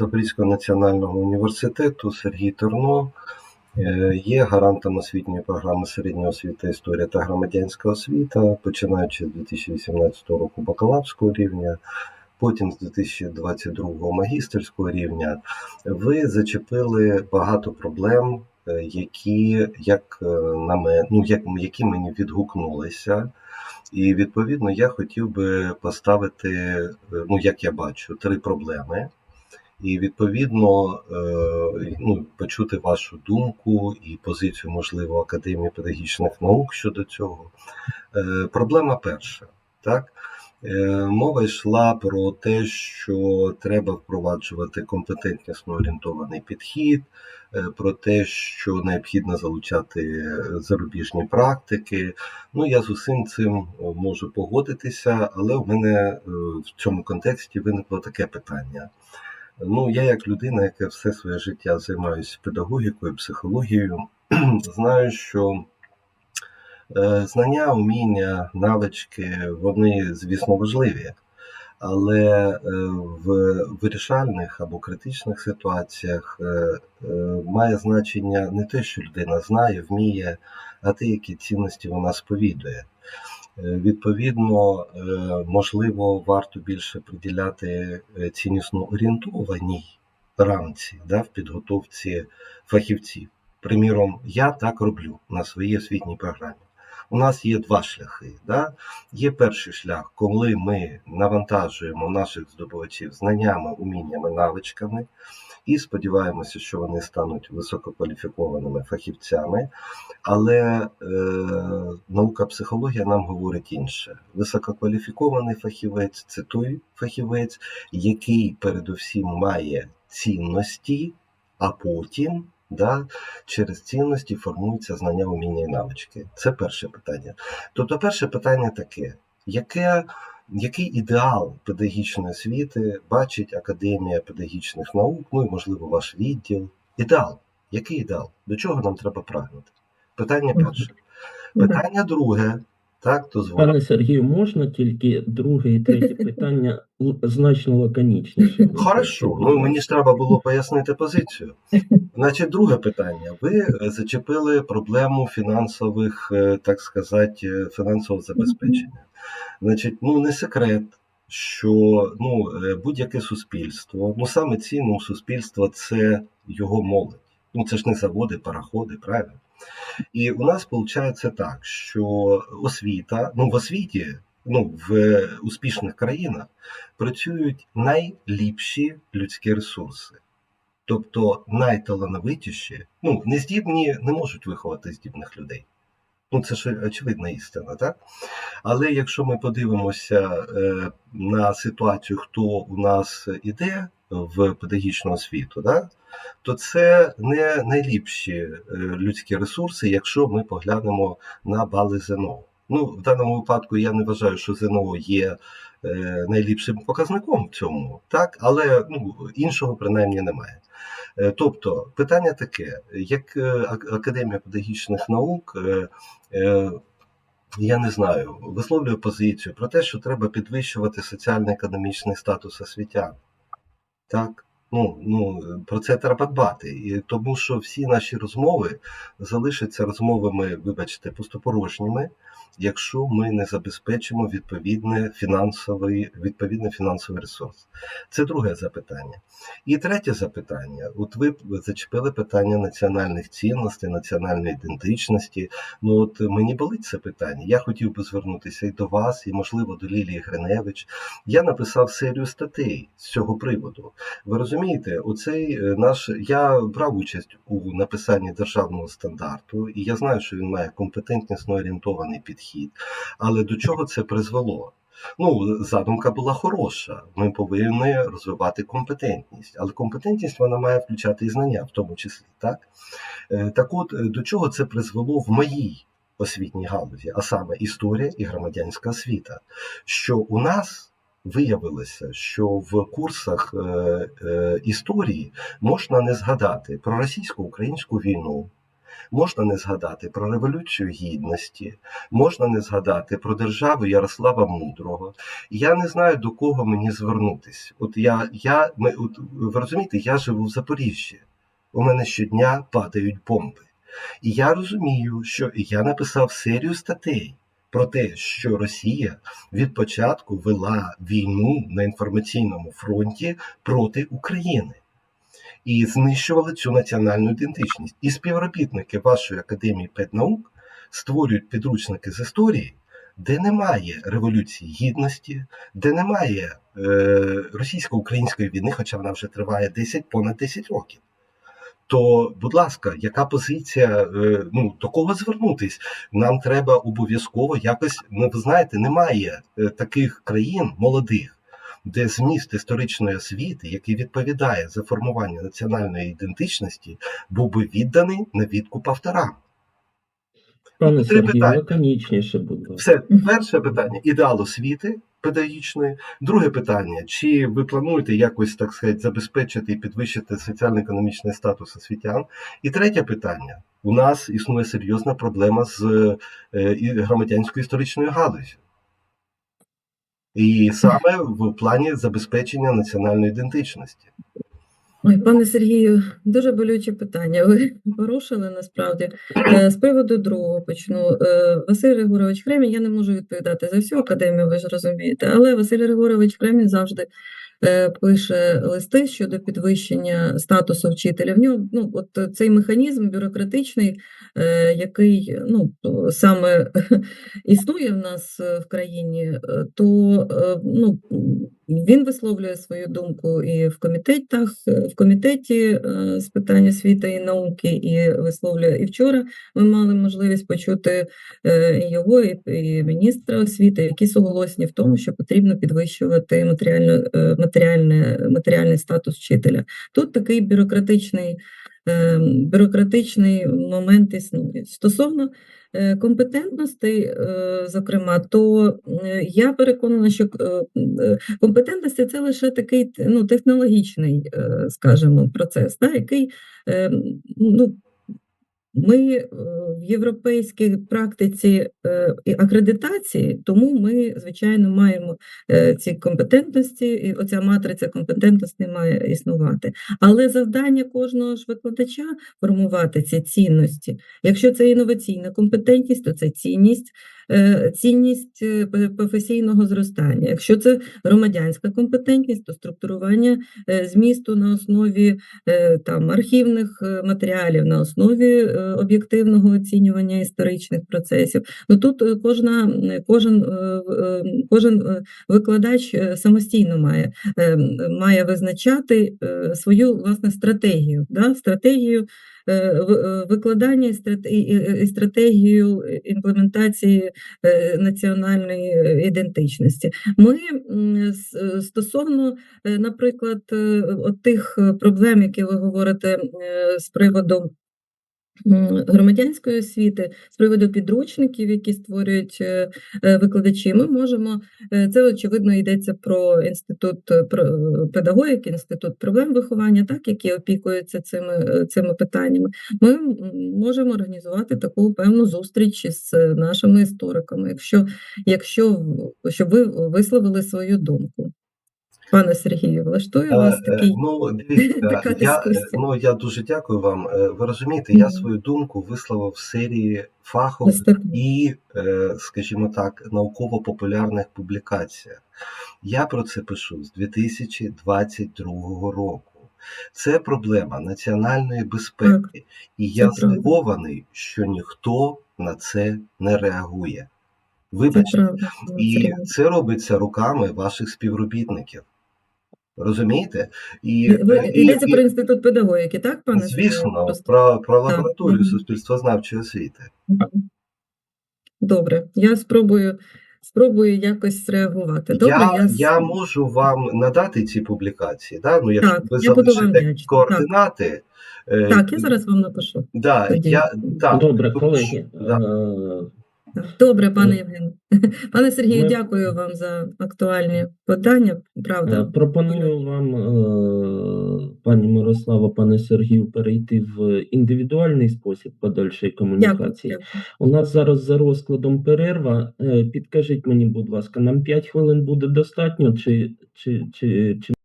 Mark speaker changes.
Speaker 1: Запорізького національного університету Сергій Терно е, є гарантом освітньої програми середньої освіти, історія та громадянська освіта, починаючи з 2018 року бакалаврського рівня, потім з 2022 магістерського рівня. Ви зачепили багато проблем, е, які, як е, на мене, ну, як, які мені відгукнулися. І відповідно я хотів би поставити, ну як я бачу, три проблеми. І відповідно е, ну, почути вашу думку і позицію, можливо, Академії педагогічних наук щодо цього. Е, Проблема перша. Так? Е, Мова йшла про те, що треба впроваджувати компетентнісно орієнтований підхід, про те, що необхідно залучати зарубіжні практики. Ну, я з усім цим можу погодитися, але в мене в цьому контексті виникло таке питання. Ну, я як людина, яка все своє життя займаюся педагогікою, психологією, знаю, що е, знання, уміння, навички, вони, звісно, важливі. Але е, в вирішальних або критичних ситуаціях е, має значення не те, що людина знає, вміє, а те, які цінності вона сповідує. Е, Відповідно, е, можливо, варто більше приділяти е, ціннісно орієнтованій рамці да, в підготовці фахівців. Приміром, я так роблю на своїй освітній програмі. У нас є два шляхи. Да? Є перший шлях, коли ми навантажуємо наших здобувачів знаннями, уміннями, навичками і сподіваємося, що вони стануть висококваліфікованими фахівцями. Але е, наука психологія нам говорить інше. Висококваліфікований фахівець це той фахівець, який передусім має цінності, а потім да, через цінності формуються знання, уміння і навички. Це перше питання. Тобто, перше питання таке: яке, який ідеал педагогічної освіти бачить Академія педагогічних наук, ну і, можливо, ваш відділ? Ідеал. Який ідеал? До чого нам треба прагнути? Питання перше. Питання друге. Так, дозволю.
Speaker 2: Пане Сергію, можна тільки друге і третє питання значно лаконічніше?
Speaker 1: Хорошо, ну мені ж треба було пояснити позицію. Значить, друге питання. Ви е, зачепили проблему фінансових, е, так сказати, е, фінансового забезпечення. Значить, ну не секрет, що ну, е, будь-яке суспільство, ну саме цінне у суспільства це його молодь. Ну це ж не заводи, пароходи, правильно? І у нас виходить так, що освіта, ну в освіті, ну в успішних країнах працюють найліпші людські ресурси. Тобто найталановитіші, ну, нездібні не можуть виховати здібних людей. Ну, це ж очевидна істина, так? Але якщо ми подивимося е, на ситуацію, хто у нас іде в педагогічну освіту, да, то це не найліпші е, людські ресурси, якщо ми поглянемо на бали ЗНО. Ну, в даному випадку я не вважаю, що ЗНО є е, найліпшим показником в цьому, так, але ну, іншого принаймні немає. Е, Тобто, питання таке: як е, Академія педагогічних наук, е, я не знаю, висловлює позицію про те, що треба підвищувати соціально-економічний статус освітян. Так, ну, ну про це треба дбати. І тому що всі наші розмови залишаться розмовами, вибачте, пустопорожніми, якщо ми не забезпечимо відповідне фінансовий, відповідний фінансовий ресурс. Це друге запитання. І третє запитання: от ви зачепили питання національних цінностей, національної ідентичності. Ну от мені болить це питання. Я хотів би звернутися і до вас, і можливо до Лілії Гриневич. Я написав серію статей з цього приводу. Ви розумієте, оцей е, наш я брав участь у написанні державного стандарту, і я знаю, що він має компетентнісно орієнтований підхід. Але до чого це призвело? Ну, задумка була хороша. Ми повинні розвивати компетентність, але компетентність вона має включати і знання, в тому числі. Так, Е, так от е, до чого це призвело в моїй освітній галузі, а саме історія і громадянська освіта, що у нас. Виявилося, що в курсах е, е, історії можна не згадати про російсько-українську війну, Можна не згадати про Революцію Гідності, можна не згадати про державу Ярослава Мудрого. Я не знаю, до кого мені звернутися. От я, я ми, от, ви розумієте, я живу в Запоріжжі. У мене щодня падають бомби. І я розумію, що я написав серію статей про те, що Росія від початку вела війну на інформаційному фронті проти України і знищували цю національну ідентичність. І співробітники вашої академії педнаук створюють підручники з історії, де немає революції гідності, де немає е, російсько-української війни, хоча вона вже триває 10 понад 10 років. То, будь ласка, яка позиція? е, Ну до кого звернутись? Нам треба обов'язково якось. Ну, ви знаєте, немає е, таких країн молодих, де зміст історичної освіти, який відповідає за формування національної ідентичності, був би відданий на відкуп авторам.
Speaker 2: Пане
Speaker 1: питання.
Speaker 2: лаконічніше, ласка.
Speaker 1: Все перше питання ідеал освіти педагогічної. Друге питання: чи ви плануєте якось так сказати забезпечити і підвищити соціально-економічний статус освітян? І третє питання: у нас існує серйозна проблема з е, громадянською історичною галузю. І саме в плані забезпечення національної ідентичності.
Speaker 3: Ой, пане Сергію, дуже болюче питання. Ви порушили насправді. Е, З приводу другого почну. Е, Василь Григорович Кремінь, я не можу відповідати за всю академію, ви ж розумієте, але Василь Григорович Кремінь завжди е, пише листи щодо підвищення статусу вчителя. В нього ну, от цей механізм бюрократичний, який ну, саме існує в нас в країні, то ну, він висловлює свою думку і в комітетах, е, в комітеті е, з питань освіти і науки, і висловлює і вчора. Ми мали можливість почути е, його, і, міністра освіти, які суголосні в тому, що потрібно підвищувати матеріально, е, матеріальне, матеріальний статус вчителя. Тут такий бюрократичний, е, бюрократичний момент існує. Стосовно компетентностей, е, зокрема, то е, я переконана, що е, е, компетентності це лише такий ну, технологічний, е, скажімо, процес, да, який е, ну, ми е, в європейській практиці е, акредитації, тому ми, звичайно, маємо е, ці компетентності, і оця матриця компетентностей має існувати. Але завдання кожного ж викладача формувати ці цінності. Якщо це інноваційна компетентність, то це цінність, цінність е, професійного зростання. Якщо це громадянська компетентність, то структурування е, змісту на основі е, там архівних е, матеріалів, на основі е, об'єктивного оцінювання історичних процесів. Ну тут е, кожна кожен, е, е, кожен е, викладач е, самостійно має, е, має визначати е, свою власне стратегію, да? стратегію е, е, викладання і страте- і- стратегію імплементації е, національної е, ідентичності. Ми е, стосовно, е, наприклад, е, от тих е, проблем, які ви говорите е, з приводу. Громадянської освіти з приводу підручників, які створюють е, е, викладачі, ми можемо е, це очевидно йдеться про інститут про педагогіки, інститут проблем виховання, так які опікуються цими, цими питаннями. Ми можемо організувати таку певну зустріч з е, нашими істориками, якщо, якщо щоб ви висловили свою думку. Пане Сергію, влаштує вас
Speaker 1: Е, е,
Speaker 3: такий
Speaker 1: Ну, дивіться,
Speaker 3: така
Speaker 1: я, е, ну, я дуже дякую вам. Е, Ви розумієте, я свою думку висловив в серії фахових і, скажімо так, науково-популярних публікаціях. Я про це пишу з 2022 року. Це проблема національної безпеки, і я
Speaker 3: це
Speaker 1: здивований, що ніхто на це не реагує.
Speaker 3: Це
Speaker 1: Вибачте,
Speaker 3: правда. пане
Speaker 1: і це робиться руками ваших співробітників. Розумієте? І,
Speaker 3: Ви
Speaker 1: е, і,
Speaker 3: йдеться
Speaker 1: і
Speaker 3: про інститут педагогіки, так, пане
Speaker 1: звісно,
Speaker 3: Просто
Speaker 1: про, про лабораторію суспільствознавчої освіти.
Speaker 3: Добре, я спробую, спробую якось зреагувати. Добре,
Speaker 1: Я,
Speaker 3: я,
Speaker 1: я можу вам надати ці публікації, да? ну, якщо
Speaker 3: Так,
Speaker 1: ви
Speaker 3: я
Speaker 1: залишите координати. е,
Speaker 3: так, я зараз вам напишу.
Speaker 1: да,
Speaker 3: тоді.
Speaker 1: я, так,
Speaker 2: Добре, колеги.
Speaker 1: да.
Speaker 2: Е,
Speaker 3: Добре, пане
Speaker 2: Е,
Speaker 3: Євген. Пане Сергію,
Speaker 2: ми-
Speaker 3: дякую вам за актуальні питання.
Speaker 2: Е,
Speaker 3: Правда,
Speaker 2: Пропоную вам, е, пані Мирослава, пане Сергію, перейти в індивідуальний спосіб подальшої комунікації.
Speaker 3: дякую.
Speaker 2: У нас зараз за розкладом перерва. Е, Підкажіть мені, будь ласка, нам 5 хвилин буде достатньо, чи, чи, чи, чи